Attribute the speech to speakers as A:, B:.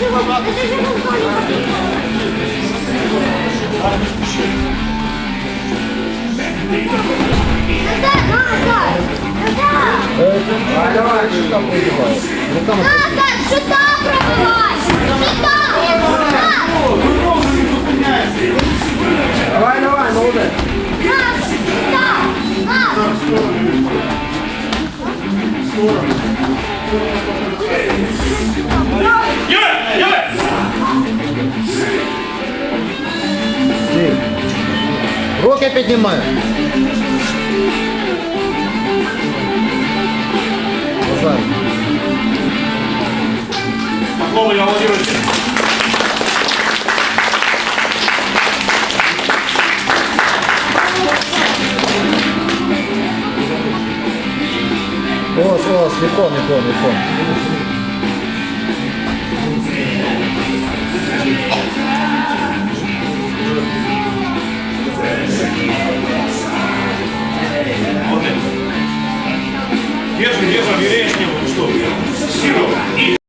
A: Ты же его, ты же его в коне. Назад, назад, назад.
B: Давай, давай, что там происходит? Руками
A: Назад, сюда пробивай. Сюда, назад,
B: Давай, давай, молодець.
A: назад, сюда, назад.
C: Юра!
B: Руки піднімай. Назад.
C: Поклон Иван Владимирович.
B: Ось, ось, вікон, вікон, вікон. Бережневу, что? Серега.